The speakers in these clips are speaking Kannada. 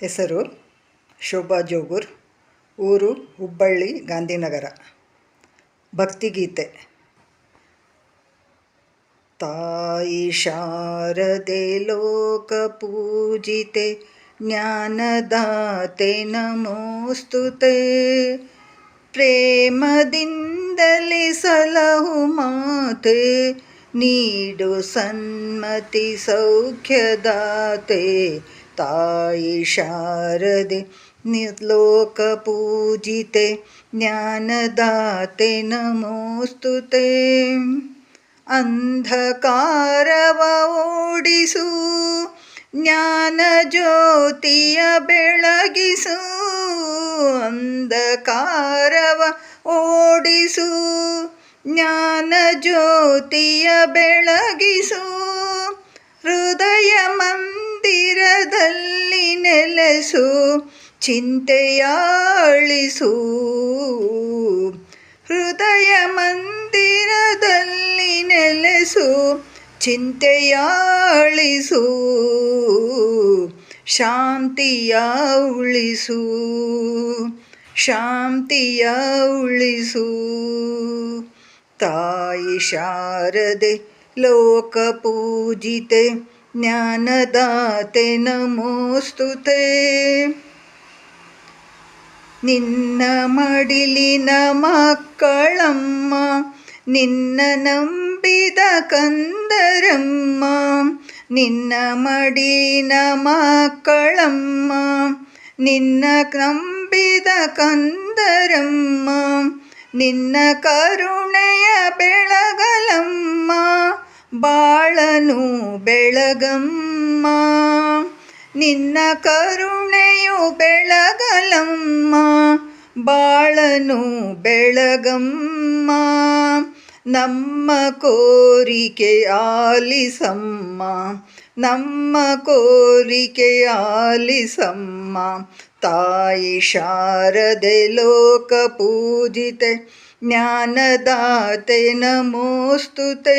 ಹೆಸರು ಶೋಭಾ ಜೋಗೂರ್, ಊರು ಹುಬ್ಬಳ್ಳಿ, ಗಾಂಧಿನಗರ. ಭಕ್ತಿಗೀತೆ. ತಾಯಿ ಶಾರದೆ ಲೋಕ ಪೂಜಿತೆ, ಜ್ಞಾನದಾತೆ ನಮೋಸ್ತುತೆ. ಪ್ರೇಮದಿಂದಲೇ ಸಲಹು ಮಾತೆ, ನೀಡು ಸನ್ಮತಿ ಸೌಖ್ಯದಾತೆ. ತಾಯಿ ಶಾರದೆ ನಿರ್ಲೋಕ ಪೂಜಿತೆ, ಜ್ಞಾನದಾತೆ ನಮೋಸ್ತುತೆ ಅಂಧಕಾರವ ಓಡಿಸು, ಜ್ಞಾನ ಜ್ಯೋತಿಯ ಬೆಳಗಿಸು, ಅಂಧಕಾರವ ಓಡಿಸು, ಜ್ಞಾನ ಜ್ಯೋತಿಯ ಬೆಳಗಿಸು, ಹೃದಯ ಮಂದಿರದಲ್ಲಿ ನೆಲೆಸು, ಚಿಂತೆಯಾಳಿಸು. ಹೃದಯ ಮಂದಿರದಲ್ಲಿ ನೆಲೆಸು, ಚಿಂತೆಯಾಳಿಸು. ಶಾಂತಿಯ ಉಳಿಸು ಶಾಂತಿಯ ಉಳಿಸು. ತಾಯಿ ಶಾರದೆ ಲೋಕ ಪೂಜಿತೆ ಜ್ಞಾನದಾತೆ ನಮೋಸ್ತುತೆ ನಿನ್ನ ಮಡಿಲಿನ ಮಕ್ಕಳಮ್ಮ, ನಿನ್ನ ನಂಬಿದ ಕಂದರಮ್ಮ, ನಿನ್ನ ಮಡಿನ ಮಕ್ಕಳಮ್ಮ, ನಿನ್ನ ನಂಬಿದ ಕಂದರಮ್ಮ, ನಿನ್ನ ಕರುಣೆಯ ಬೆಳಗಲಮ್ಮ ಬಾಳನು ಬೆಳಗಮ್ಮ. ನಿನ್ನ ಕರುಣೆಯು ಬೆಳಗಲಮ್ಮ. ಬಾಳನು ಬೆಳಗಮ್ಮ. ನಮ್ಮ ಕೋರಿಕೆ ಆಲಿಸಮ್ಮ. ನಮ್ಮ ಕೋರಿಕೆ ಆಲಿಸಮ್ಮ. ತಾಯಿ ಶಾರದೆ ಲೋಕ ಪೂಜಿತೆ, ಜ್ಞಾನದಾತೆ ನಮೋಸ್ತುತೆ.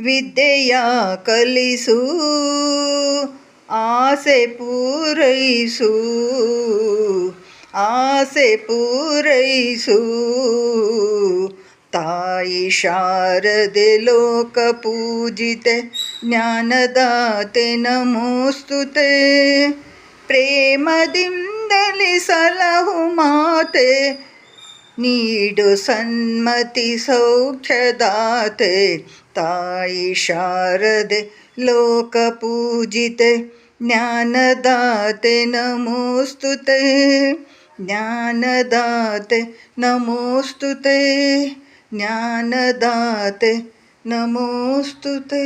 ವಿದ್ಯೆಯ ಕಲಿಸು, ಆಸೆ ಪೂರೈಸು ಆಸೆ ಪೂರೈಸು. ತಾಯಿ ಶಾರದೆ ಲೋಕ ಪೂಜಿತೆ, ಜ್ಞಾನದಾತೆ ನಮೋಸ್ತುತೆ. ಪ್ರೇಮದಿಂದಲೇ ಸಲಹು ಮಾತೆ ನೀಡು ಸನ್ಮತಿ ಸೌಖ್ಯದಾತೆ ತಾಯಿ ಶಾರದೆ ಲೋಕ ಪೂಜಿತೆ ಜ್ಞಾನದಾತೆ ನಮೋಸ್ತುತೆ ಜ್ಞಾನದಾತೆ ನಮೋಸ್ತುತೆ ಜ್ಞಾನದಾತೆ ನಮೋಸ್ತುತೆ.